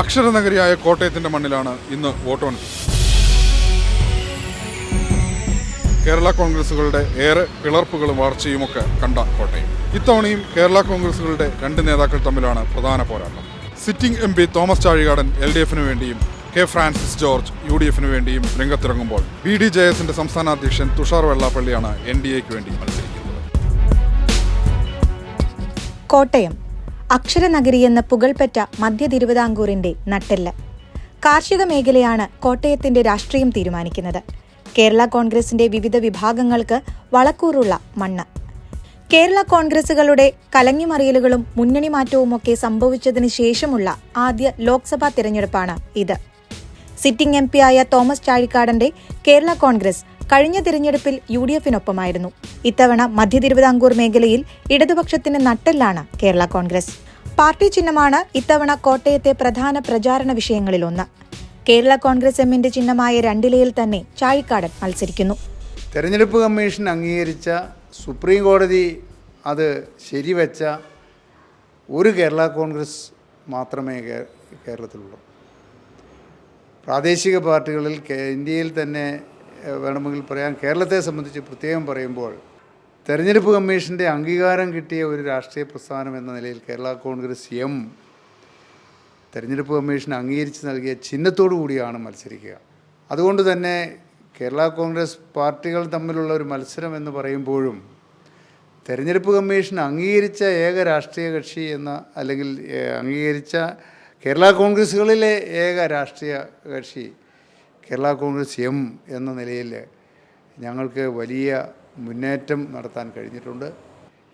അക്ഷരനഗരിയായ കോട്ടയത്തിന്റെ മണ്ണിലാണ് ഇന്ന് വോട്ടെണ്ണൽ. കേരള കോൺഗ്രസുകളുടെ ഏറെ പിളർപ്പുകളും വളർച്ചയുമൊക്കെ കണ്ട കോട്ടയം. ഇത്തവണയും കേരള കോൺഗ്രസുകളുടെ രണ്ട് നേതാക്കൾ തമ്മിലാണ് പ്രധാന പോരാട്ടം. Sitting M P Thomas Chazhikadan L D എഫിന് വേണ്ടിയും K Francis George U D എഫിന് വേണ്ടിയും രംഗത്തിറങ്ങുമ്പോൾ ബി ഡി ജെ എസിന്റെ സംസ്ഥാന അധ്യക്ഷൻ തുഷാർ വെള്ളാപ്പള്ളിയാണ് എൻ ഡി എക്ക് വേണ്ടി മത്സരിക്കുന്നത്. കോട്ടയം. അക്ഷരനഗരി എന്ന പുകൾപെറ്റ മധ്യ തിരുവിതാംകൂറിന്റെ നട്ടെല്ല്. കാർഷിക മേഖലയാണ് കോട്ടയത്തിന്റെ രാഷ്ട്രീയം തീരുമാനിക്കുന്നത്. കേരള കോൺഗ്രസിന്റെ വിവിധ വിഭാഗങ്ങൾക്ക് വളക്കൂറുള്ള മണ്ണ്. കേരള കോൺഗ്രസുകളുടെ കലങ്ങിമറിയലുകളും മുന്നണി മാറ്റവുമൊക്കെ സംഭവിച്ചതിന് ശേഷമുള്ള ആദ്യ ലോക്സഭാ തിരഞ്ഞെടുപ്പാണ് ഇത്. സിറ്റിംഗ് എം പിയായ തോമസ് ചാഴിക്കാടന്റെ കേരള കോൺഗ്രസ് കഴിഞ്ഞ തിരഞ്ഞെടുപ്പിൽ യു ഡി എഫിനൊപ്പമായിരുന്നു. ഇത്തവണ മധ്യ തിരുവിതാംകൂർ മേഖലയിൽ ഇടതുപക്ഷത്തിന് നട്ടെല്ലാണ് കേരള കോൺഗ്രസ്. പാർട്ടി ചിഹ്നമാണ് ഇത്തവണ കോട്ടയത്തെ പ്രധാന പ്രചാരണ വിഷയങ്ങളിലൊന്ന്. കേരള കോൺഗ്രസ് എമ്മിന്റെ ചിഹ്നമായ രണ്ടിലയിൽ തന്നെ ചാഴിക്കാടൻ മത്സരിക്കുന്നു. തെരഞ്ഞെടുപ്പ് കമ്മീഷൻ അംഗീകരിച്ച സുപ്രീം കോടതി അത് ശരിവെച്ച ഒരു കേരള കോൺഗ്രസ് മാത്രമേ കേരളത്തിലുള്ളൂ. പ്രാദേശിക പാർട്ടികളിൽ ഇന്ത്യയിൽ തന്നെ വേണമെങ്കിൽ പറയാം കേരളത്തെ സംബന്ധിച്ച് പ്രത്യേകം പറയുമ്പോൾ തെരഞ്ഞെടുപ്പ് കമ്മീഷന്റെ അംഗീകാരം കിട്ടിയ ഒരു രാഷ്ട്രീയ പ്രസ്ഥാനം എന്ന നിലയിൽ കേരള കോൺഗ്രസ് എം തെരഞ്ഞെടുപ്പ് കമ്മീഷൻ അംഗീകരിച്ച് നൽകിയ ചിഹ്നത്തോടു കൂടിയാണ് മത്സരിക്കുക. അതുകൊണ്ട് തന്നെ കേരള കോൺഗ്രസ് പാർട്ടികൾ തമ്മിലുള്ള ഒരു മത്സരം എന്ന് പറയുമ്പോഴും തെരഞ്ഞെടുപ്പ് കമ്മീഷൻ അംഗീകരിച്ച ഏക രാഷ്ട്രീയ കക്ഷി എന്ന അല്ലെങ്കിൽ അംഗീകരിച്ച കേരള കോൺഗ്രസ്സുകളിലെ ഏക രാഷ്ട്രീയ കക്ഷി കേരള കോൺഗ്രസ് എം എന്ന നിലയിൽ ഞങ്ങൾക്ക് വലിയ മുന്നേറ്റം നടത്താൻ കഴിഞ്ഞിട്ടുണ്ട്.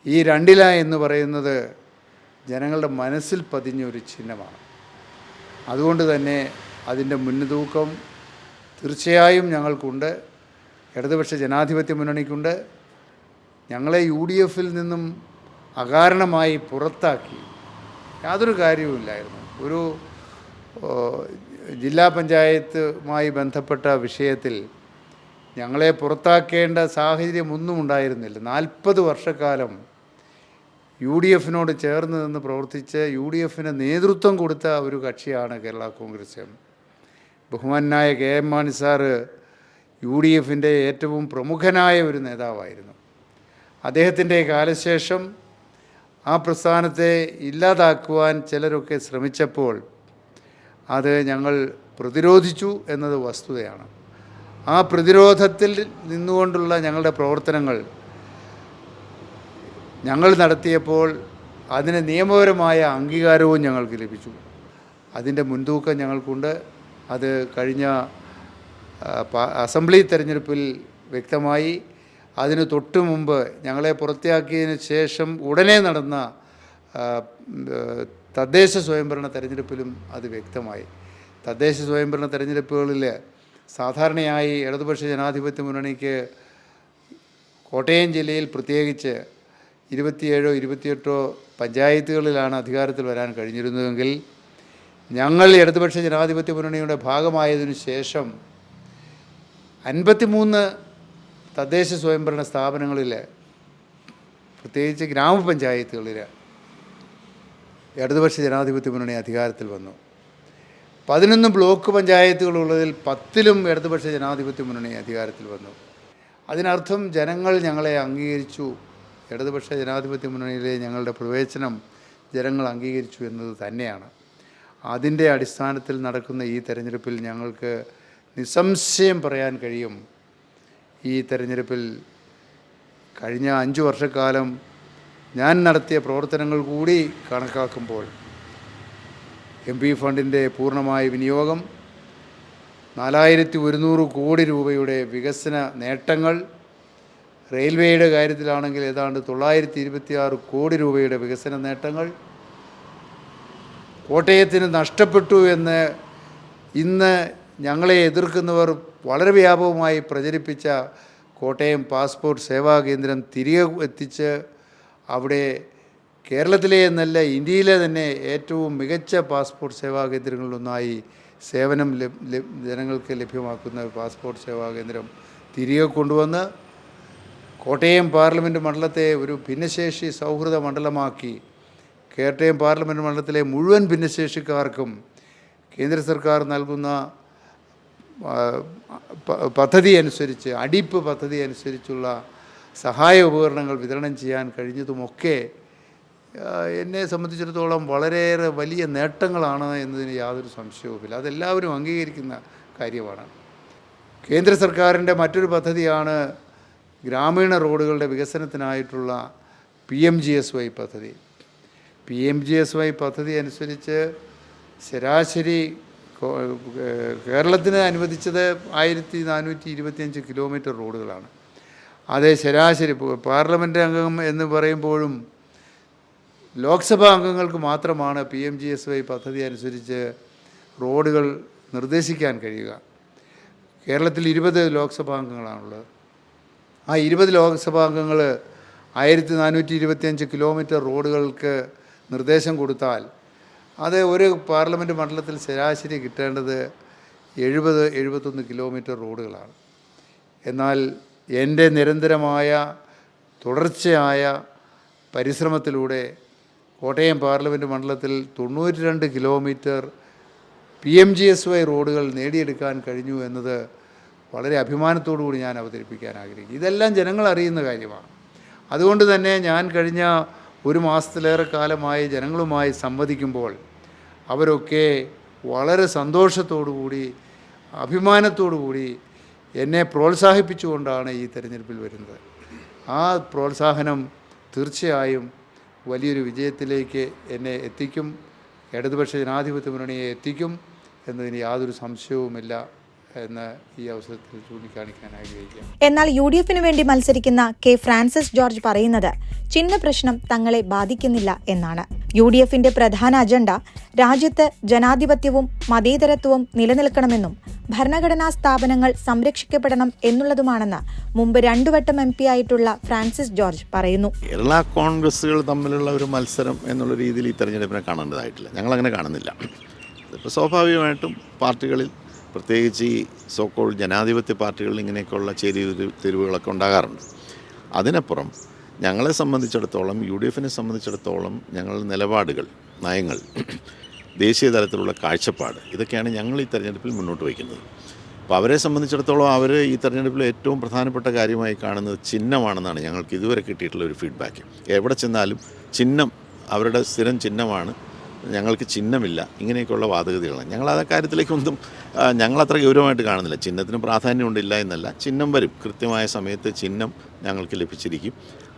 ഈ രണ്ടില എന്ന് പറയുന്നത് ജനങ്ങളുടെ മനസ്സിൽ പതിഞ്ഞ ഒരു ചിഹ്നമാണ്. അതുകൊണ്ട് തന്നെ അതിന്റെ മുൻതൂക്കം തീർച്ചയായും ഞങ്ങൾക്കുണ്ട്. ഇടതുപക്ഷ ജനാധിപത്യ മുന്നണിക്കുണ്ട്. ഞങ്ങളെ യു ഡി എഫിൽ നിന്നും അകാരണമായി പുറത്താക്കി. യാതൊരു കാര്യവുമില്ലായിരുന്നു ഒരു ജില്ലാ പഞ്ചായത്തുമായി ബന്ധപ്പെട്ട വിഷയത്തിൽ ഞങ്ങളെ പുറത്താക്കേണ്ട സാഹചര്യമൊന്നും ഉണ്ടായിരുന്നില്ല. നാൽപ്പത് വർഷക്കാലം യു ഡി എഫിനോട് ചേർന്ന് നിന്ന് പ്രവർത്തിച്ച് യു ഡി എഫിന് നേതൃത്വം കൊടുത്ത ഒരു കക്ഷിയാണ് കേരള കോൺഗ്രസ് ബഹുമാനായ K M. Mani sir U D എഫിന്റെ ഏറ്റവും പ്രമുഖനായ ഒരു നേതാവായിരുന്നു. അദ്ദേഹത്തിന്റെ കാലശേഷം ആ പ്രസ്ഥാനത്തെ ഇല്ലാതാക്കുവാൻ ചിലരൊക്കെ ശ്രമിച്ചപ്പോൾ അത് ഞങ്ങൾ പ്രതിരോധിച്ചു എന്നത് വസ്തുതയാണ്. ആ പ്രതിരോധത്തിൽ നിന്നുകൊണ്ടുള്ള ഞങ്ങളുടെ പ്രവർത്തനങ്ങൾ ഞങ്ങൾ നടത്തിയപ്പോൾ അതിന് നിയമപരമായ അംഗീകാരവും ഞങ്ങൾക്ക് ലഭിച്ചു. അതിന്റെ മുൻതൂക്കം ഞങ്ങൾക്കുണ്ട്. അത് കഴിഞ്ഞ അസംബ്ലി തെരഞ്ഞെടുപ്പിൽ വ്യക്തമായി അതിന് തൊട്ടു മുമ്പ് ഞങ്ങളെ പുറത്തിയാക്കിയതിന് ശേഷം ഉടനെ നടന്ന തദ്ദേശ സ്വയംഭരണ തെരഞ്ഞെടുപ്പിലും അത് വ്യക്തമായി. തദ്ദേശ സ്വയംഭരണ തെരഞ്ഞെടുപ്പുകളിൽ സാധാരണയായി ഇടതുപക്ഷ ജനാധിപത്യ മുന്നണിക്ക് കോട്ടയം ജില്ലയിൽ പ്രത്യേകിച്ച് ഇരുപത്തിയേഴോ ഇരുപത്തിയെട്ടോ പഞ്ചായത്തുകളിലാണ് അധികാരത്തിൽ വരാൻ കഴിഞ്ഞിരുന്നതെങ്കിൽ ഞങ്ങൾ ഇടതുപക്ഷ ജനാധിപത്യ മുന്നണിയുടെ ഭാഗമായതിനു ശേഷം അൻപത്തിമൂന്ന് തദ്ദേശ സ്വയംഭരണ സ്ഥാപനങ്ങളിൽ പ്രത്യേകിച്ച് ഗ്രാമപഞ്ചായത്തുകളിൽ ഇടതുപക്ഷ ജനാധിപത്യ മുന്നണി അധികാരത്തിൽ വന്നു. പതിനൊന്ന് ബ്ലോക്ക് പഞ്ചായത്തുകളുള്ളതിൽ പത്തിലും ഇടതുപക്ഷ ജനാധിപത്യ മുന്നണി അധികാരത്തിൽ വന്നു. അതിനർത്ഥം ജനങ്ങൾ ഞങ്ങളെ അംഗീകരിച്ചു. ഇടതുപക്ഷ ജനാധിപത്യ മുന്നണിയിലെ ഞങ്ങളുടെ പ്രവേശനം ജനങ്ങൾ അംഗീകരിച്ചു എന്നത് തന്നെയാണ്. അതിന്റെ അടിസ്ഥാനത്തിൽ നടക്കുന്ന ഈ തെരഞ്ഞെടുപ്പിൽ ഞങ്ങൾക്ക് നിസ്സംശയം പറയാൻ കഴിയും. ഈ തെരഞ്ഞെടുപ്പിൽ കഴിഞ്ഞ അഞ്ച് വർഷക്കാലം ഞാൻ നടത്തിയ പ്രവർത്തനങ്ങൾ കൂടി കണക്കാക്കുമ്പോൾ എം പി ഫണ്ടിന്റെ പൂർണമായ വിനിയോഗം നാലായിരത്തി ഒരുന്നൂറ് കോടി രൂപയുടെ വികസന നേട്ടങ്ങൾ റെയിൽവേയുടെ കാര്യത്തിലാണെങ്കിൽ ഏതാണ്ട് തൊള്ളായിരത്തി ഇരുപത്തിയാറ് കോടി രൂപയുടെ വികസന നേട്ടങ്ങൾ കോട്ടയത്തിന് നഷ്ടപ്പെട്ടു എന്ന് ഇന്ന് ഞങ്ങളെ എതിർക്കുന്നവർ വളരെ വ്യാപകമായി പ്രചരിപ്പിച്ച കോട്ടയം പാസ്പോർട്ട് സേവാ കേന്ദ്രം തിരികെ എത്തിച്ച് അവിടെ കേരളത്തിലെ എന്നല്ല ഇന്ത്യയിലെ തന്നെ ഏറ്റവും മികച്ച പാസ്പോർട്ട് സേവാ കേന്ദ്രങ്ങളിലൊന്നായി സേവനം ജനങ്ങൾക്ക് ലഭ്യമാക്കുന്ന പാസ്പോർട്ട് സേവാ കേന്ദ്രം തിരികെ കൊണ്ടുവന്ന് കോട്ടയം പാർലമെന്റ് മണ്ഡലത്തെ ഒരു ഭിന്നശേഷി സൗഹൃദ മണ്ഡലമാക്കി. കോട്ടയം പാർലമെന്റ് മണ്ഡലത്തിലെ മുഴുവൻ ഭിന്നശേഷിക്കാർക്കും കേന്ദ്ര സർക്കാർ നൽകുന്ന പദ്ധതി അനുസരിച്ച് അടിപ്പ് പദ്ധതി അനുസരിച്ചുള്ള സഹായ ഉപകരണങ്ങൾ വിതരണം ചെയ്യാൻ കഴിഞ്ഞതുമൊക്കെ എന്നെ സംബന്ധിച്ചിടത്തോളം വളരെയേറെ വലിയ നേട്ടങ്ങളാണ് എന്നതിന് യാതൊരു സംശയവുമില്ല. അതെല്ലാവരും അംഗീകരിക്കുന്ന കാര്യമാണ്. കേന്ദ്ര സർക്കാരിന്റെ മറ്റൊരു പദ്ധതിയാണ് ഗ്രാമീണ റോഡുകളുടെ വികസനത്തിനായിട്ടുള്ള P M G S Y പദ്ധതി. P M G S Y പദ്ധതി അനുസരിച്ച് ശരാശരി കേരളത്തിന് അനുവദിച്ചത് ആയിരത്തി നാനൂറ്റി ഇരുപത്തിയഞ്ച് കിലോമീറ്റർ റോഡുകളാണ്. അതേ ശരാശരി പാർലമെന്റ് അംഗം എന്ന് പറയുമ്പോഴും ലോക്സഭാ അംഗങ്ങൾക്ക് മാത്രമാണ് P M G S Y പദ്ധതി അനുസരിച്ച് റോഡുകൾ നിർദ്ദേശിക്കാൻ കഴിയുക. കേരളത്തിൽ ഇരുപത് ലോക്സഭാ അംഗങ്ങളാണുള്ളത്. ആ ഇരുപത് ലോക്സഭാ അംഗങ്ങൾ ആയിരത്തി നാനൂറ്റി ഇരുപത്തിയഞ്ച് കിലോമീറ്റർ റോഡുകൾക്ക് നിർദ്ദേശം കൊടുത്താൽ അത് ഒരു പാർലമെന്റ് മണ്ഡലത്തിൽ ശരാശരി കിട്ടേണ്ടത് എഴുപത് എഴുപത്തൊന്ന് കിലോമീറ്റർ റോഡുകളാണ്. എന്നാൽ എന്റെ നിരന്തരമായ തുടർച്ചയായ പരിശ്രമത്തിലൂടെ കോട്ടയം പാർലമെന്റ് മണ്ഡലത്തിൽ തൊണ്ണൂറ്റി രണ്ട് kilometre P M G S Y റോഡുകൾ നേടിയെടുക്കാൻ കഴിഞ്ഞു എന്നത് വളരെ അഭിമാനത്തോടു കൂടി ഞാൻ അവതരിപ്പിക്കാൻ ആഗ്രഹിക്കുന്നു. ഇതെല്ലാം ജനങ്ങൾ അറിയുന്ന കാര്യമാണ്. അതുകൊണ്ട് തന്നെ ഞാൻ കഴിഞ്ഞ ഒരു മാസത്തിലേറെ കാലമായി ജനങ്ങളുമായി സംവദിക്കുമ്പോൾ അവരൊക്കെ വളരെ സന്തോഷത്തോടു കൂടി അഭിമാനത്തോടു കൂടി എന്നെ പ്രോത്സാഹിപ്പിച്ചുകൊണ്ടാണ് ഈ തെരഞ്ഞെടുപ്പിൽ വരുന്നത്. ആ പ്രോത്സാഹനം തീർച്ചയായും വലിയൊരു വിജയത്തിലേക്ക് എന്നെ എത്തിക്കും. ഇടതുപക്ഷ ജനാധിപത്യ മുന്നണിയെ എത്തിക്കും എന്നതിന് യാതൊരു സംശയവുമില്ല. എന്ന് ഈ അവസരത്തിൽ ചൂണ്ടിക്കാണിക്കാൻ ആഗ്രഹിക്കാം. എന്നാൽ യു ഡി എഫിനു വേണ്ടി മത്സരിക്കുന്ന കെ ഫ്രാൻസിസ് ജോർജ് പറയുന്നത് ചിഹ്ന പ്രശ്നം തങ്ങളെ ബാധിക്കുന്നില്ല എന്നാണ്. യു ഡി എഫിന്റെ പ്രധാന അജണ്ട രാജ്യത്ത് ജനാധിപത്യവും മതേതരത്വവും നിലനിൽക്കണമെന്നും ഭരണഘടനാ സ്ഥാപനങ്ങൾ സംരക്ഷിക്കപ്പെടണം എന്നുള്ളതുമാണെന്ന് മുമ്പ് രണ്ടുവട്ടം എം പി ആയിട്ടുള്ള ഫ്രാൻസിസ് ജോർജ് പറയുന്നു. കേരള കോൺഗ്രസുകൾ തമ്മിലുള്ള ഒരു മത്സരം എന്നുള്ള രീതിയിൽ ഈ തെരഞ്ഞെടുപ്പിനെ കാണേണ്ടതായിട്ടില്ല. ഞങ്ങൾ അങ്ങനെ കാണുന്നില്ല. ഇപ്പോൾ സ്വാഭാവികമായിട്ടും പാർട്ടികളിൽ പ്രത്യേകിച്ച് ഈ സോക്കോൾ ജനാധിപത്യ പാർട്ടികളിൽ ഇങ്ങനെയൊക്കെയുള്ള ചേരി തെരുവുകളൊക്കെ ഉണ്ടാകാറുണ്ട്. അതിനപ്പുറം ഞങ്ങളെ സംബന്ധിച്ചിടത്തോളം യു ഡി എഫിനെ സംബന്ധിച്ചിടത്തോളം ഞങ്ങളുടെ നിലപാടുകൾ നയങ്ങൾ ദേശീയ തലത്തിലുള്ള കാഴ്ചപ്പാട് ഇതൊക്കെയാണ് ഞങ്ങൾ ഈ തെരഞ്ഞെടുപ്പിൽ മുന്നോട്ട് വയ്ക്കുന്നത്. അപ്പോൾ അവരെ സംബന്ധിച്ചിടത്തോളം അവർ ഈ തെരഞ്ഞെടുപ്പിൽ ഏറ്റവും പ്രധാനപ്പെട്ട കാര്യമായി കാണുന്നത് ചിഹ്നമാണെന്നാണ് ഞങ്ങൾക്ക് ഇതുവരെ കിട്ടിയിട്ടുള്ള ഒരു ഫീഡ്ബാക്ക് എവിടെ ചെന്നാലും ചിഹ്നം അവരുടെ സ്ഥിരം ചിഹ്നമാണ് ഞങ്ങൾക്ക് ചിഹ്നമില്ല. ഇങ്ങനെയൊക്കെയുള്ള വാദഗതികളാണ്. ഞങ്ങൾ ആ കാര്യത്തിലേക്കൊന്നും ഞങ്ങളത്ര ഗൗരവമായിട്ട് കാണുന്നില്ല. ചിഹ്നത്തിന് പ്രാധാന്യമുണ്ടില്ല എന്നല്ല. ചിഹ്നം വരും. കൃത്യമായ സമയത്ത് ചിഹ്നം ഞങ്ങൾക്ക് ലഭിച്ചിരിക്കും.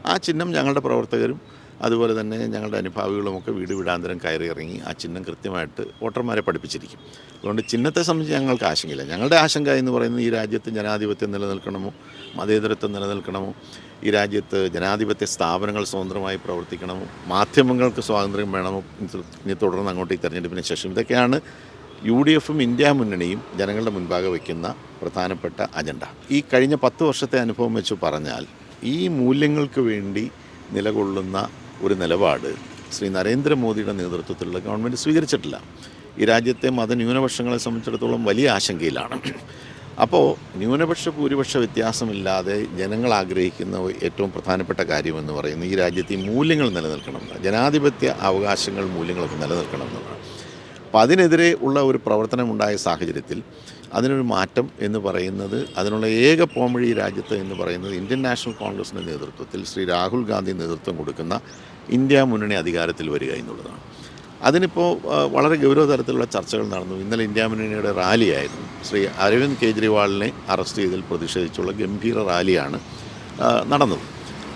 ആ ചിഹ്നം ഞങ്ങളുടെ പ്രവർത്തകരും അതുപോലെ തന്നെ ഞങ്ങളുടെ അനുഭാവികളുമൊക്കെ വീട് വീടാന്തരം കയറി ഇറങ്ങി ആ ചിഹ്നം കൃത്യമായിട്ട് വോട്ടർമാരെ പഠിപ്പിച്ചിരിക്കും. അതുകൊണ്ട് ചിഹ്നത്തെ സംബന്ധിച്ച് ഞങ്ങൾക്ക് ആശങ്കയില്ല. ഞങ്ങളുടെ ആശങ്ക എന്ന് പറയുന്നത് ഈ രാജ്യത്ത് ജനാധിപത്യം നിലനിൽക്കണമോ മതേതരത്വം നിലനിൽക്കണമോ ഈ രാജ്യത്ത് ജനാധിപത്യ സ്ഥാപനങ്ങൾ സ്വതന്ത്രമായി പ്രവർത്തിക്കണമോ മാധ്യമങ്ങൾക്ക് സ്വാതന്ത്ര്യം വേണമോ ഇനി തുടർന്ന് അങ്ങോട്ട് ഈ തെരഞ്ഞെടുപ്പിന് ശേഷം ഇതൊക്കെയാണ് യു ഡി എഫും ഇന്ത്യ മുന്നണിയും ജനങ്ങളുടെ മുൻപാകെ വയ്ക്കുന്ന പ്രധാനപ്പെട്ട അജണ്ട. ഈ കഴിഞ്ഞ പത്ത് വർഷത്തെ അനുഭവം വെച്ച് പറഞ്ഞാൽ ഈ മൂല്യങ്ങൾക്ക് വേണ്ടി നിലകൊള്ളുന്ന ഒരു നിലപാട് ശ്രീ നരേന്ദ്രമോദിയുടെ നേതൃത്വത്തിലുള്ള ഗവൺമെന്റ് സ്വീകരിച്ചിട്ടില്ല. ഈ രാജ്യത്തെ മതന്യൂനപക്ഷങ്ങളെ സംബന്ധിച്ചിടത്തോളം വലിയ ആശങ്കയിലാണ്. അപ്പോൾ ന്യൂനപക്ഷ ഭൂരിപക്ഷ വ്യത്യാസമില്ലാതെ ജനങ്ങൾ ആഗ്രഹിക്കുന്ന ഏറ്റവും പ്രധാനപ്പെട്ട കാര്യമെന്ന് പറയുന്നത് ഈ രാജ്യത്ത് മൂല്യങ്ങൾ നിലനിൽക്കണം ജനാധിപത്യ അവകാശങ്ങൾ മൂല്യങ്ങളൊക്കെ നിലനിൽക്കണം എന്നുള്ളതാണ് അപ്പം അതിനെതിരെ ഉള്ള ഒരു പ്രവർത്തനമുണ്ടായ സാഹചര്യത്തിൽ അതിനൊരു മാറ്റം എന്ന് പറയുന്നത് അതിനുള്ള ഏക പോംവഴി രാജ്യത്ത് എന്ന് പറയുന്നത് ഇന്ത്യൻ നാഷണൽ കോൺഗ്രസിന്റെ നേതൃത്വത്തിൽ ശ്രീ രാഹുൽ ഗാന്ധി നേതൃത്വം കൊടുക്കുന്ന ഇന്ത്യ മുന്നണി അധികാരത്തിൽ വരിക എന്നുള്ളതാണ്. അതിനിപ്പോൾ വളരെ ഗൗരവതരത്തിലുള്ള ചർച്ചകൾ നടന്നു. ഇന്നലെ ഇന്ത്യ മുന്നണിയുടെ റാലിയായിരുന്നു. ശ്രീ അരവിന്ദ് കെജ്രിവാളിനെ അറസ്റ്റ് ചെയ്തതിൽ പ്രതിഷേധിച്ചുള്ള ഗംഭീര റാലിയാണ് നടന്നത്.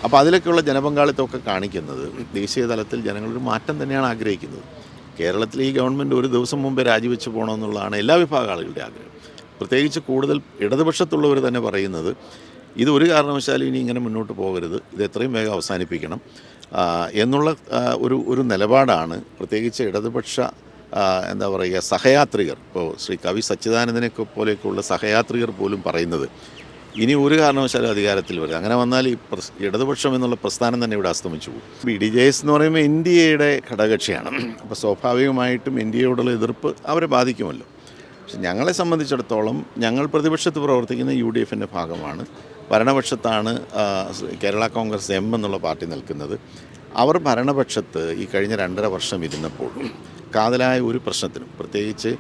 അപ്പോൾ അതിലൊക്കെയുള്ള ജനപങ്കാളിത്തമൊക്കെ കാണിക്കുന്നത് ദേശീയ തലത്തിൽ ജനങ്ങളൊരു മാറ്റം തന്നെയാണ് ആഗ്രഹിക്കുന്നത്. കേരളത്തിൽ ഈ ഗവൺമെന്റ് ഒരു ദിവസം മുമ്പേ രാജിവെച്ച് പോകണമെന്നുള്ളതാണ് എല്ലാ വിഭാഗം ആളുകളുടെ ആഗ്രഹം. പ്രത്യേകിച്ച് കൂടുതൽ ഇടതുപക്ഷത്തുള്ളവർ തന്നെ പറയുന്നത് ഇത് ഒരു കാരണവശാലും ഇനി ഇങ്ങനെ മുന്നോട്ട് പോകരുത് ഇത് എത്രയും വേഗം അവസാനിപ്പിക്കണം എന്നുള്ള ഒരു ഒരു നിലപാടാണ് പ്രത്യേകിച്ച് ഇടതുപക്ഷ എന്താ പറയുക സഹയാത്രികർ. ഇപ്പോൾ ശ്രീ കവി സച്ചിദാനന്ദനെ പോലെയൊക്കെയുള്ള സഹയാത്രികർ പോലും പറയുന്നത് ഇനി ഒരു കാരണവശാലും അധികാരത്തിൽ വരിക അങ്ങനെ വന്നാൽ ഈ ഇടതുപക്ഷം എന്നുള്ള പ്രസ്ഥാനം തന്നെ ഇവിടെ അസ്തമിച്ചു പോകും. ബി ഡി ജെ എസ് എന്ന് പറയുമ്പോൾ എൻ ഡി എയുടെ ഘടകക്ഷിയാണ് അപ്പോൾ സ്വാഭാവികമായിട്ടും എൻ ഡി എയോടുള്ള എതിർപ്പ് അവരെ ബാധിക്കുമല്ലോ. പക്ഷെ ഞങ്ങളെ സംബന്ധിച്ചിടത്തോളം ഞങ്ങൾ പ്രതിപക്ഷത്ത് പ്രവർത്തിക്കുന്ന യു ഡി എഫിന്റെ ഭാഗമാണ്. ഭരണപക്ഷത്താണ് കേരള കോൺഗ്രസ് എം എന്നുള്ള പാർട്ടി നിൽക്കുന്നത്. അവർ ഭരണപക്ഷത്ത് ഈ കഴിഞ്ഞ രണ്ടര വർഷം ഇരുന്നപ്പോൾ കാതലായ ഒരു പ്രശ്നത്തിനും പ്രത്യേകിച്ച്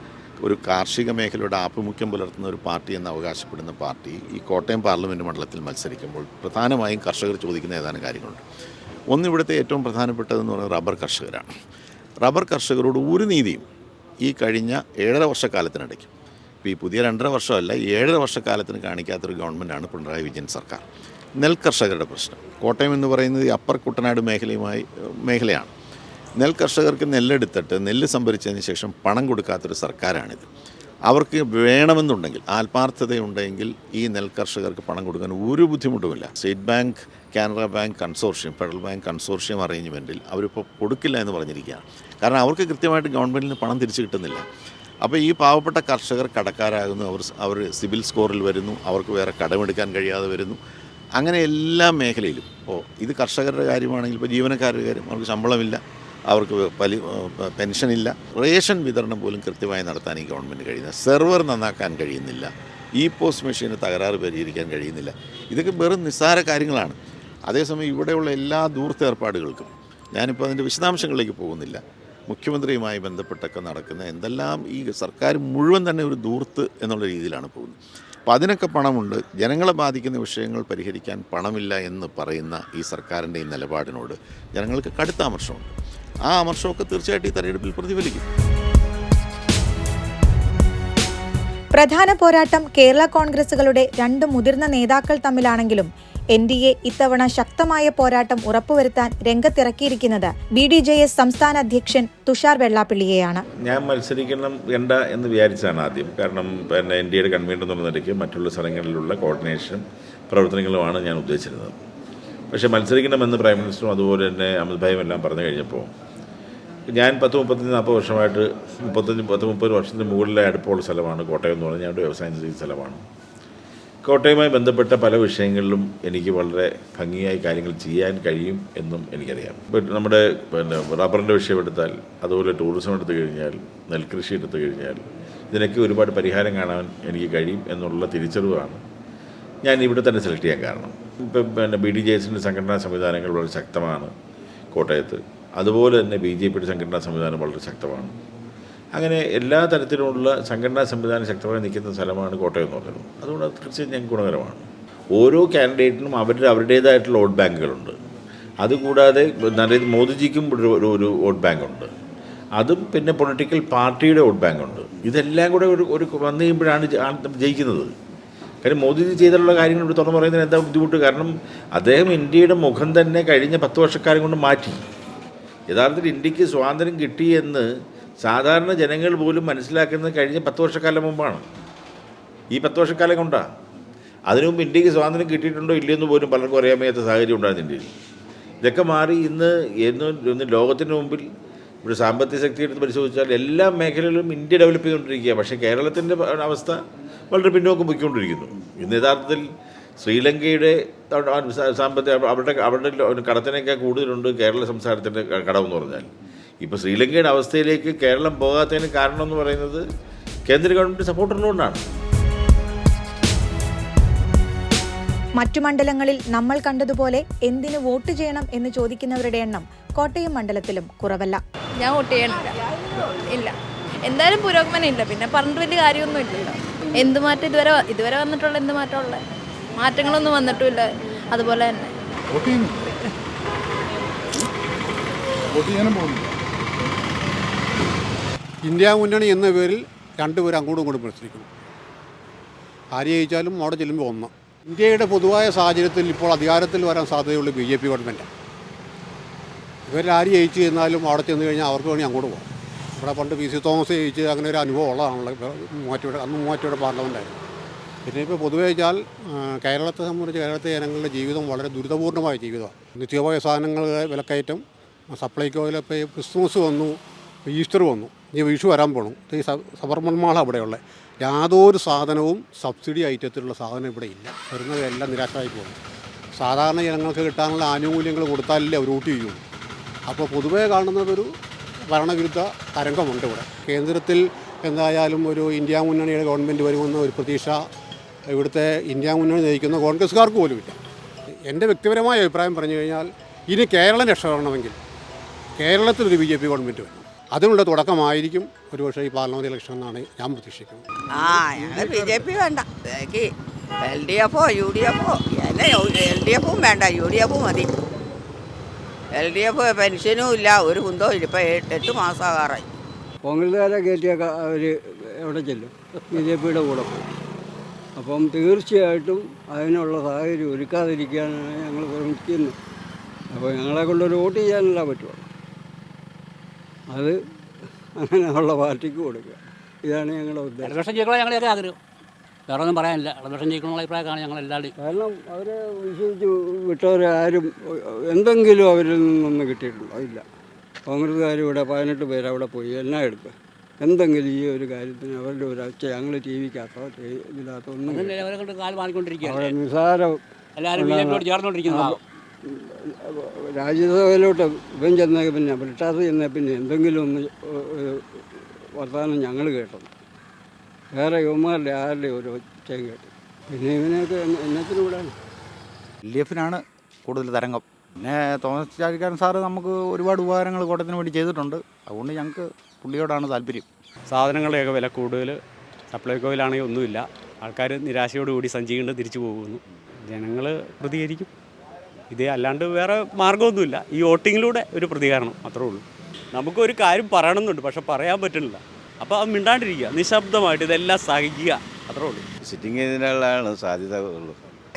ഒരു കാർഷിക മേഖലയുടെ ആഭിമുഖ്യം പുലർത്തുന്ന ഒരു പാർട്ടി എന്ന് അവകാശപ്പെടുന്ന പാർട്ടി ഈ കോട്ടയം പാർലമെന്റ് മണ്ഡലത്തിൽ മത്സരിക്കുമ്പോൾ പ്രധാനമായും കർഷകർ ചോദിക്കുന്ന ഏതാനും കാര്യങ്ങളുണ്ട്. ഒന്ന് ഇവിടുത്തെ ഏറ്റവും പ്രധാനപ്പെട്ടതെന്ന് പറയുന്നത് റബ്ബർ കർഷകരാണ്. റബ്ബർ കർഷകരോട് ഒരു നീതിയും ഈ കഴിഞ്ഞ ഏഴര വർഷക്കാലത്തിനിടയ്ക്ക് ഇപ്പോൾ ഈ പുതിയ രണ്ടര വർഷമല്ല ഏഴര വർഷക്കാലത്തിന് കാണിക്കാത്തൊരു ഗവൺമെന്റാണ് പിണറായി വിജയൻ സർക്കാർ. നെൽകർഷകരുടെ പ്രശ്നം. കോട്ടയം എന്ന് പറയുന്നത് അപ്പർ കുട്ടനാട് മേഖലയുമായി മേഖലയാണ്. നെൽ കർഷകർക്ക് നെല്ലെടുത്തിട്ട് നെല്ല് സംഭരിച്ചതിന് ശേഷം പണം കൊടുക്കാത്തൊരു സർക്കാരാണിത്. അവർക്ക് വേണമെന്നുണ്ടെങ്കിൽ ആത്മാർത്ഥതയുണ്ടെങ്കിൽ ഈ നെൽ കർഷകർക്ക് പണം കൊടുക്കാൻ ഒരു ബുദ്ധിമുട്ടുമില്ല. State bank Canara bank consortium federal bank consortium അറേഞ്ച്മെന്റിൽ അവരിപ്പോൾ കൊടുക്കില്ല എന്ന് പറഞ്ഞിരിക്കുകയാണ്. കാരണം അവർക്ക് കൃത്യമായിട്ട് ഗവൺമെന്റിൽ നിന്ന് പണം തിരിച്ചു കിട്ടുന്നില്ല. അപ്പോൾ ഈ പാവപ്പെട്ട കർഷകർ കടക്കാരാകുന്നു അവർ അവർ സിവിൽ സ്കോറിൽ വരുന്നു അവർക്ക് വേറെ കടമെടുക്കാൻ കഴിയാതെ വരുന്നു. അങ്ങനെ എല്ലാ മേഖലയിലും. ഇപ്പോൾ ഇത് കർഷകരുടെ കാര്യമാണെങ്കിൽ ഇപ്പോൾ ജീവനക്കാരുടെ കാര്യം അവർക്ക് ശമ്പളമില്ല. അവർക്ക് പലി പെൻഷനില്ല റേഷൻ വിതരണം പോലും കൃത്യമായി നടത്താൻ ഈ ഗവൺമെന്റ് കഴിയുന്നില്ല. സെർവർ നന്നാക്കാൻ കഴിയുന്നില്ല. ഇ പോസ്റ്റ് മെഷീന് തകരാറ് പരിഹരിക്കാൻ കഴിയുന്നില്ല. ഇതൊക്കെ വെറും നിസ്സാര കാര്യങ്ങളാണ്. അതേസമയം ഇവിടെയുള്ള എല്ലാ ദൂർത്തേർപ്പാടുകൾക്കും ഞാനിപ്പോൾ അതിന്റെ വിശദാംശങ്ങളിലേക്ക് പോകുന്നില്ല. മുഖ്യമന്ത്രിയുമായി ബന്ധപ്പെട്ടൊക്കെ നടക്കുന്ന എന്തെല്ലാം ഈ സർക്കാർ മുഴുവൻ തന്നെ ഒരു ദൂർത്ത് എന്നുള്ള രീതിയിലാണ് പോകുന്നത്. അപ്പം അതിനൊക്കെ പണമുണ്ട്. ജനങ്ങളെ ബാധിക്കുന്ന വിഷയങ്ങൾ പരിഹരിക്കാൻ പണമില്ല എന്ന് പറയുന്ന ഈ സർക്കാരിന്റെ ഈ നിലപാടിനോട് ജനങ്ങൾക്ക് കടുത്ത ആ അമർഷമൊക്കെ തീർച്ചയായിട്ടും ഈ തെരഞ്ഞെടുപ്പിൽ പ്രതിഫലിക്കും. പ്രധാന പോരാട്ടം കേരള കോൺഗ്രസുകളുടെ രണ്ട് മുതിർന്ന നേതാക്കൾ തമ്മിലാണെങ്കിലും എൻ ഡി എ ഇത്തവണ ശക്തമായ പോരാട്ടം ഉറപ്പുവരുത്താൻ രംഗത്തിറക്കിയിരിക്കുന്നത് ബി ഡി ജെ എസ് സംസ്ഥാന അധ്യക്ഷൻ തുഷാർ വെള്ളാപ്പള്ളിയെയാണ്. ഞാൻ മത്സരിക്കണം വേണ്ട എന്ന് വിചാരിച്ചാണ് ആദ്യം. കാരണം പിന്നെ എൻ ഡി എയുടെ കൺവീനർ എന്നുള്ള നിലയ്ക്ക് മറ്റുള്ള സ്ഥലങ്ങളിലുള്ള കോർഡിനേഷൻ പ്രവർത്തനങ്ങളുമാണ് ഞാൻ ഉദ്ദേശിച്ചിരുന്നത്. പക്ഷേ മത്സരിക്കണമെന്ന് പ്രൈം മിനിസ്റ്ററും അതുപോലെ തന്നെ അമിത് ഭായും എല്ലാം പറഞ്ഞു കഴിഞ്ഞപ്പോൾ ഞാൻ പത്ത് മുപ്പത്തഞ്ച് നാൽപ്പത് വർഷമായിട്ട് മുപ്പത്തഞ്ച് പത്ത് മുപ്പത് വർഷത്തിന് മുകളിലെ അടുപ്പമുള്ള സ്ഥലമാണ് കോട്ടയം എന്ന് പറഞ്ഞാൽ ഞങ്ങളുടെ വ്യവസായം ചെയ്യുന്ന സ്ഥലമാണ്. കോട്ടയവുമായി ബന്ധപ്പെട്ട പല വിഷയങ്ങളിലും എനിക്ക് വളരെ ഭംഗിയായി കാര്യങ്ങൾ ചെയ്യാൻ കഴിയും എന്നും എനിക്കറിയാം. നമ്മുടെ പിന്നെ റബ്ബറിന്റെ വിഷയം എടുത്താൽ അതുപോലെ ടൂറിസം എടുത്തു കഴിഞ്ഞാൽ നെൽകൃഷി എടുത്തു കഴിഞ്ഞാൽ ഇതിനൊക്കെ ഒരുപാട് പരിഹാരം കാണാൻ എനിക്ക് കഴിയും എന്നുള്ള തിരിച്ചറിവാണ് ഞാൻ ഇവിടെ തന്നെ സെലക്ട് ചെയ്യാൻ കാരണം. ഇപ്പം പിന്നെ ബി ഡി ജെ എസിന്റെ സംഘടനാ സംവിധാനങ്ങൾ വളരെ ശക്തമാണ് കോട്ടയത്ത്. അതുപോലെ തന്നെ ബി ജെ പിയുടെ സംഘടനാ സംവിധാനം വളരെ ശക്തമാണ്. അങ്ങനെ എല്ലാ തരത്തിലുമുള്ള സംഘടനാ സംവിധാനം ശക്തമായി നിൽക്കുന്ന സ്ഥലമാണ് കോട്ടയം എന്ന് പറയുന്നത്. അതുകൊണ്ട് അത് തീർച്ചയായും ഞങ്ങൾക്ക് ഗുണകരമാണ്. ഓരോ കാൻഡിഡേറ്റിനും അവരുടെ അവരുടേതായിട്ടുള്ള വോട്ട് ബാങ്കുകളുണ്ട്. അതുകൂടാതെ നരേന്ദ്ര മോദിജിക്കും ഒരു ഒരു- വോട്ട് ബാങ്കുണ്ട്. അതും പിന്നെ പൊളിറ്റിക്കൽ പാർട്ടിയുടെ വോട്ട് ബാങ്കുണ്ട്. ഇതെല്ലാം കൂടെ ഒരു ഒരു വന്നു കഴിയുമ്പോഴാണ് ജയിക്കുന്നത്. കാര്യം മോദിജി ചെയ്തിട്ടുള്ള കാര്യങ്ങൾ ഇവിടെ തുറന്നു പറയുന്നതിന് എന്താ ബുദ്ധിമുട്ട്? കാരണം അദ്ദേഹം ഇന്ത്യയുടെ മുഖം തന്നെ കഴിഞ്ഞ പത്ത് വർഷക്കാലം കൊണ്ട് മാറ്റി. യഥാർത്ഥത്തിൽ ഇന്ത്യയ്ക്ക് സ്വാതന്ത്ര്യം കിട്ടിയെന്ന് സാധാരണ ജനങ്ങൾ പോലും മനസ്സിലാക്കുന്നത് കഴിഞ്ഞ പത്ത് വർഷക്കാലം മുമ്പാണ്. ഈ പത്ത് വർഷക്കാലം കൊണ്ടാണ് അതിനു മുമ്പ് ഇന്ത്യയ്ക്ക് സ്വാതന്ത്ര്യം കിട്ടിയിട്ടുണ്ടോ ഇല്ലയെന്ന് പോലും പലർക്കും അറിയാൻ വയ്യാത്ത സാഹചര്യം ഉണ്ടായിരുന്നു ഇന്ത്യയിൽ. ഇതൊക്കെ മാറി ഇന്ന് എന്ന് ലോകത്തിന് മുമ്പിൽ ഇവിടെ സാമ്പത്തിക ശക്തി എടുത്ത് പരിശോധിച്ചാൽ എല്ലാ മേഖലകളിലും ഇന്ത്യ ഡെവലപ്പ് ചെയ്തുകൊണ്ടിരിക്കുക പക്ഷേ കേരളത്തിന്റെ അവസ്ഥ വളരെ പിന്നോക്കം പോയിക്കൊണ്ടിരിക്കുന്നു. ഇന്ന് യഥാർത്ഥത്തിൽ ശ്രീലങ്കയുടെ സാമ്പത്തിക അവരുടെ അവരുടെ കടത്തിനൊക്കെ കൂടുതലുണ്ട് കേരള സംസ്ഥാനത്തിന്റെ കടമെന്ന് പറഞ്ഞാൽ. ഇപ്പോൾ ശ്രീലങ്കയുടെ അവസ്ഥയിലേക്ക് കേരളം പോകാത്തതിന് കാരണം എന്ന് പറയുന്നത് കേന്ദ്ര ഗവൺമെന്റ് സപ്പോർട്ടുള്ളതുകൊണ്ടാണ്. മറ്റു മണ്ഡലങ്ങളിൽ നമ്മൾ കണ്ടതുപോലെ എന്തിന് വോട്ട് ചെയ്യണം എന്ന് ചോദിക്കുന്നവരുടെ എണ്ണം കോട്ടയം മണ്ഡലത്തിലും കുറവല്ല. ഞാൻ വോട്ട് ചെയ്യണില്ല. ഇല്ല. എന്തായാലും പുരോഗമനം ഇല്ല പിന്നെ പറഞ്ഞിട്ട് വലിയ കാര്യമൊന്നും ഇല്ലല്ലോ എന്ത് മാറ്റം ഇതുവരെ ഇതുവരെ വന്നിട്ടുള്ള എന്ത് മാറ്റമുള്ള മാറ്റങ്ങളൊന്നും വന്നിട്ടുമില്ല. അതുപോലെ തന്നെ. ഇന്ത്യ മുന്നണി എന്ന പേരിൽ രണ്ടുപേരും അങ്ങോട്ടും ഇങ്ങോട്ടും മത്സരിക്കുന്നു ആര് ജയിച്ചാലും അവിടെ ചെല്ലുമ്പോൾ ഒന്ന്. ഇന്ത്യയുടെ പൊതുവായ സാഹചര്യത്തിൽ ഇപ്പോൾ അധികാരത്തിൽ വരാൻ സാധ്യതയുള്ള ബി ജെ പി ഗവൺമെന്റ് ഇവരിൽ ആര് ജയിച്ചു ചെന്നാലും അവിടെ ചെന്ന് കഴിഞ്ഞാൽ അവർക്ക് വേണമെങ്കിൽ അങ്ങോട്ട് പോകാം. ഇവിടെ പണ്ട് പി സി തോമസ് ജയിച്ച് അങ്ങനെ ഒരു അനുഭവം ഉള്ളതാണല്ലോ. മൂവാറ്റിയുടെ അന്ന് മൂവാറ്റുപുഴ പാർലമെന്റായിരുന്നു പിന്നെ ഇപ്പോൾ പൊതുവെ വെച്ചാൽ കേരളത്തെ സംബന്ധിച്ച് കേരളത്തിലെ ജനങ്ങളുടെ ജീവിതം വളരെ ദുരിതപൂർണമായ ജീവിതമാണ്. നിത്യോപയോഗ സാധനങ്ങൾ വിലക്കയറ്റം സപ്ലൈക്കോയിലിപ്പോൾ ക്രിസ്മസ് വന്നു ഈസ്റ്റർ വന്നു ഇനി വിഷു വരാൻ പോണു. ഈ സബർമന്മാളാണ് അവിടെയുള്ളത് അവിടെയുള്ള യാതൊരു സാധനവും സബ്സിഡി ഐറ്റത്തിലുള്ള സാധനം ഇവിടെ ഇല്ല. വരുന്നതെല്ലാം നിരാശരായി പോകുന്നു. സാധാരണ ജനങ്ങൾക്ക് കിട്ടാനുള്ള ആനുകൂല്യങ്ങൾ കൊടുത്താലല്ലേ അവർ ഊട്ടി ചെയ്യുള്ളൂ. അപ്പോൾ പൊതുവേ കാണുന്നതൊരു ഭരണവിരുദ്ധ തരംഗമുണ്ട് ഇവിടെ. കേന്ദ്രത്തിൽ എന്തായാലും ഒരു ഇന്ത്യ മുന്നണിയുടെ ഗവൺമെന്റ് വരുമെന്ന ഒരു പ്രതീക്ഷ ഇവിടുത്തെ ഇന്ത്യ മുന്നണി നയിക്കുന്ന കോൺഗ്രസ്സുകാർക്ക് പോലുമില്ല എന്റെ വ്യക്തിപരമായ അഭിപ്രായം പറഞ്ഞു കഴിഞ്ഞാൽ ഇനി കേരളം രക്ഷപ്പെടണമെങ്കിൽ കേരളത്തിലൊരു ബി ജെ പി ഗവൺമെന്റ് വരും അതിനുള്ള തുടക്കമായിരിക്കും ഒരുപക്ഷെ ഈ പാർലമെന്റ് ഇലക്ഷൻ എന്നാണ് ഞാൻ പ്രതീക്ഷിക്കുന്നത്. ആ ഞങ്ങൾ ബി ജെ പി വേണ്ട. എൽ ഡി എഫോ യു ഡി എഫോ എൽ ഡി എഫും വേണ്ട യു ഡി എഫും മതി. എൽ ഡി എഫ് പെൻഷനും ഇല്ല ഒരു കുന്തവും ഇല്ല. ഇപ്പം എട്ട് മാസമാകാറായി കോൺഗ്രസ്സുകാരെ കയറ്റിയൊക്കെ അവർ എവിടെ ചെല്ലും? ബി ജെ പിയുടെ കൂടെ പോകും അപ്പം തീർച്ചയായിട്ടും അതിനുള്ള സാഹചര്യം ഒരുക്കാതിരിക്കാനാണ് ഞങ്ങൾ ശ്രമിക്കുന്നത് അപ്പോൾ ഞങ്ങളെ കൊണ്ടൊരു വോട്ട് ചെയ്യാനല്ല പറ്റുള്ളൂ. അത് അങ്ങനെയുള്ള പാർട്ടിക്ക് കൊടുക്കുക. ഇതാണ് ഞങ്ങളുടെ ഉദ്ദേശം. ഇടതുപക്ഷം ജയിക്കണോ ഞങ്ങളുടെ ആഗ്രഹം. വേറെ ഒന്നും പറയാനില്ല. ഇടതുപക്ഷം ജയിക്കണമെന്നുള്ള അഭിപ്രായമാണ് ഞങ്ങൾ എല്ലാവരും കാരണം അവരെ വിശ്വസിച്ച് വിട്ടവരെ ആരും എന്തെങ്കിലും അവരിൽ നിന്നൊന്നും കിട്ടിയിട്ടുണ്ടോ? ഇല്ല. കോൺഗ്രസ്സുകാർ ഇവിടെ പതിനെട്ട് പേര് അവിടെ പോയി. എല്ലാം എടുക്കുക? എന്തെങ്കിലും ഈ ഒരു കാര്യത്തിന് അവരുടെ ഒരു അച്ഛ ഞങ്ങൾ ടി വിക്കകത്തോ ഇതിനകത്തോ ഒന്നും അവിടെ നിസാരം രാജ്യസഭയിലോട്ട് ഇവൻ ചെന്ന പിന്നെ ബ്രിട്ടാസ് ചെന്ന പിന്നെ എന്തെങ്കിലും ഒന്ന് വർത്തമാനം ഞങ്ങൾ കേട്ടത്. വേറെ യുവമാരുടെ ആരുടെ ഒരു ഒച്ചയും കേട്ടു പിന്നെ ഇവനെയൊക്കെ എന്ന- എന്നത്തിന് എൽ ഡി എഫിനാണ് കൂടുതൽ തരംഗം. പിന്നെ തോമസ് ചാഴിക്കാരൻ സാറ് നമുക്ക് ഒരുപാട് ഉപകാരങ്ങൾ കോട്ടത്തിന് വേണ്ടി ചെയ്തിട്ടുണ്ട്. അതുകൊണ്ട് ഞങ്ങൾക്ക് പുള്ളിയോടാണ് താല്പര്യം. സാധനങ്ങളുടെയൊക്കെ വില കൂടുതൽ സപ്ലൈകോയിലാണെങ്കിൽ ഒന്നുമില്ല. ആൾക്കാർ നിരാശയോടുകൂടി സഞ്ചി കൊണ്ട് തിരിച്ചു പോകുന്നു. ജനങ്ങൾ പ്രതികരിക്കും. ഇതേ അല്ലാണ്ട് വേറെ മാർഗമൊന്നുമില്ല ഈ വോട്ടിങ്ങിലൂടെ ഒരു പ്രതികരണം അത്രേ ഉള്ളൂ. നമുക്കൊരു കാര്യം പറയണമെന്നുണ്ട് പക്ഷെ പറയാൻ പറ്റുന്നില്ല. അപ്പോൾ അത് മിണ്ടാണ്ടിരിക്കുക നിശബ്ദമായിട്ട് ഇതെല്ലാം സഹിക്കുക അത്രേ ഉള്ളൂ. സിറ്റിംഗ് ഇതിനുള്ളതാണ് സാധ്യത ഉള്ളൂ.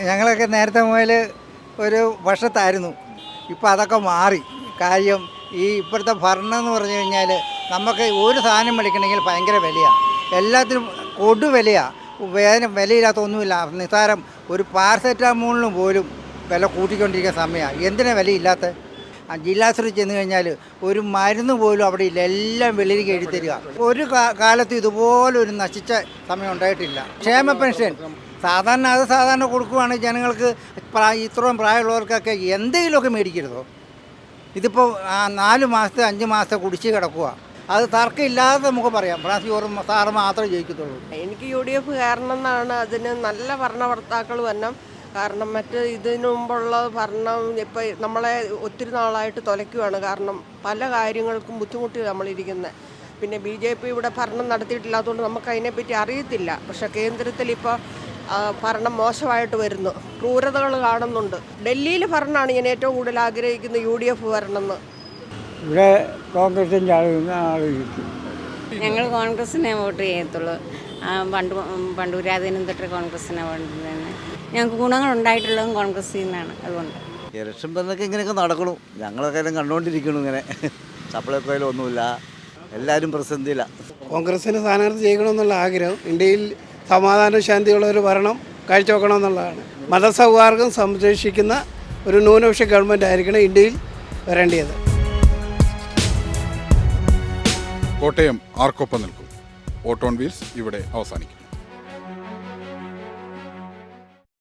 ഞങ്ങളൊക്കെ നേരത്തെ മുതൽ ഒരു വർഷത്തായിരുന്നു. ഇപ്പോൾ അതൊക്കെ മാറി. കാര്യം ഈ ഇപ്പോഴത്തെ ഭരണം എന്ന് പറഞ്ഞു കഴിഞ്ഞാൽ നമുക്ക് ഒരു സാധനം മേടിക്കണമെങ്കിൽ ഭയങ്കര വിലയാണ് എല്ലാത്തിനും കൊടു വിലയാണ് വേദന വിലയില്ലാത്ത ഒന്നുമില്ല. നിസ്സാരം ഒരു പാരസെറ്റാമോളിന് പോലും വില കൂട്ടിക്കൊണ്ടിരിക്കുന്ന സമയമാണ് എന്തിനാ വിലയില്ലാത്ത? ജില്ലാശ്രീ ചെന്ന് കഴിഞ്ഞാൽ ഒരു മരുന്ന് പോലും അവിടെ ഇല്ല. എല്ലാം വെളിയിലേക്ക് എഴുതി തരിക. ഒരു കാലത്ത് ഇതുപോലെ ഒരു നശിച്ച സമയം ഉണ്ടായിട്ടില്ല. ക്ഷേമ പെൻഷൻ. സാധാരണ അത് സാധാരണ കൊടുക്കുവാണെങ്കിൽ ജനങ്ങൾക്ക് ഇത്രയും പ്രായമുള്ളവർക്കൊക്കെ എന്തെങ്കിലുമൊക്കെ മേടിക്കരുതോ? ഇതിപ്പോൾ നാല് മാസത്തെ അഞ്ച് മാസത്തെ കുടിച്ച് കിടക്കുക അത് തർക്കമില്ലാതെ നമുക്ക് പറയാം. ഫ്രാൻസ് ചോറും സാറ് മാത്രമേ ജയിക്കത്തുള്ളൂ. എനിക്ക് യു ഡി എഫ് കാരണം എന്നാണ് അതിന് നല്ല ഭരണകർത്താക്കൾ വരണം. കാരണം മറ്റ് ഇതിനു മുമ്പുള്ള ഭരണം ഇപ്പം നമ്മളെ ഒത്തിരി നാളായിട്ട് തുലയ്ക്കുവാണ്. കാരണം പല കാര്യങ്ങൾക്കും ബുദ്ധിമുട്ടി നമ്മളിരിക്കുന്നത് പിന്നെ ബി ജെ പി ഇവിടെ ഭരണം നടത്തിയിട്ടില്ലാത്തതുകൊണ്ട് നമുക്ക് അതിനെപ്പറ്റി അറിയത്തില്ല. പക്ഷെ കേന്ദ്രത്തിൽ ഇപ്പോൾ ഭരണം മോശമായിട്ട് വരുന്നു. ക്രൂരതകൾ കാണുന്നുണ്ട്. ഡൽഹിയിൽ ഭരണമാണ് ഞാൻ ഏറ്റവും കൂടുതൽ ആഗ്രഹിക്കുന്നത് യു ഡി എഫ് വരണമെന്ന് ഇവിടെ കോൺഗ്രസിന്റെ ആളുകൾ ആളുകൾ ഞങ്ങൾ കോൺഗ്രസിനെ വോട്ട് ചെയ്യത്തുള്ളൂ. പണ്ട് പണ്ട് പണ്ടുരാതിനും തൊട്ട് കോൺഗ്രസിനെ വോട്ട് തന്നെ ഞങ്ങൾക്ക് ഗുണങ്ങൾ ഉണ്ടായിട്ടുള്ളതും കോൺഗ്രസിൽ നിന്നാണ്. അതുകൊണ്ട്. ഇലക്ഷൻ പറഞ്ഞൊക്കെ ഇങ്ങനെയൊക്കെ നടക്കണു. ഞങ്ങളൊക്കെ എല്ലാം കണ്ടുകൊണ്ടിരിക്കണു ഇങ്ങനെ. സപ്ലൈക്കോയിലൊന്നുമില്ല എല്ലാവരും പ്രതിസന്ധിയില്ല കോൺഗ്രസിന് സ്ഥാനാർത്ഥി ചെയ്യണമെന്നുള്ള ആഗ്രഹം ഇന്ത്യയിൽ സമാധാന ശാന്തിയുള്ള ഒരു ഭരണം കാഴ്ചവെക്കണമെന്നുള്ളതാണ് മതസൗഹാർദ്ദം സംരക്ഷിക്കുന്ന ഒരു ന്യൂനപക്ഷ ഗവൺമെന്റ് ആയിരിക്കണം ഇന്ത്യയിൽ വരേണ്ടത്. കോട്ടയം ആർക്കൊപ്പം നിൽക്കും. ഓട്ടോൺ വീൽസ് ഇവിടെ അവസാനിക്കും.